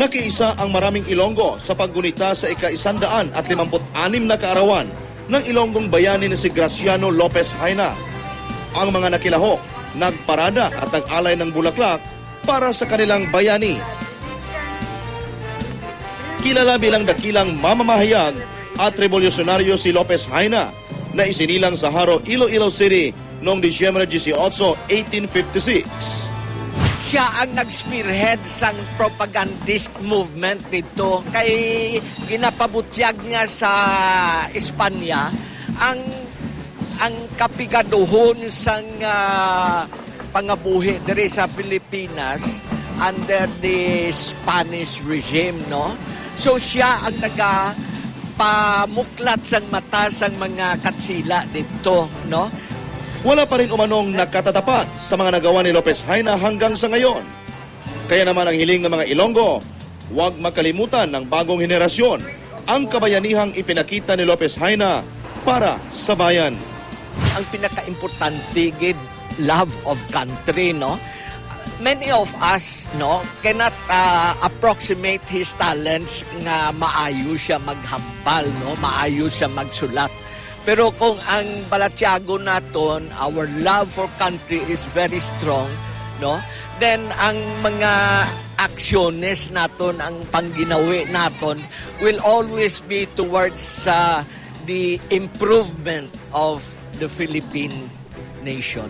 Nakiisa ang maraming Ilonggo sa paggunita sa ika-isandaan at 56 na kaarawan ng Ilonggong bayani na si Graciano Lopez Haina. Ang mga nakilahok, nagparada at nag-alay ng bulaklak para sa kanilang bayani. Kilala bilang dakilang mamamahayag at revolusyonaryo si Lopez Haina na isinilang sa Haro, Iloilo City noong Disyembre 18, 1856. Siya ang nag-spearhead sa propagandist movement dito. Kay ginapabutyag niya sa Espanya ang ang kapigaduhon sang ah, pangabuhi diri sa Pilipinas under the Spanish regime no? So siya ang naga pamuklat sang mata sang mga katsila dito no Wala pa rin umanong nakatatapat sa mga nagawa ni Lopez Haina hanggang sa ngayon. Kaya naman ang hiling ng mga Ilonggo, huwag makalimutan ng bagong henerasyon ang kabayanihang ipinakita ni Lopez Haina para sa bayan. ang pinaka-importante love of country no many of us no cannot uh, approximate his talents nga maayo siya maghambal no maayo siya magsulat pero kung ang Balatiago naton our love for country is very strong no then ang mga aksyones naton ang pangginawi naton will always be towards uh, the improvement of the Philippine nation.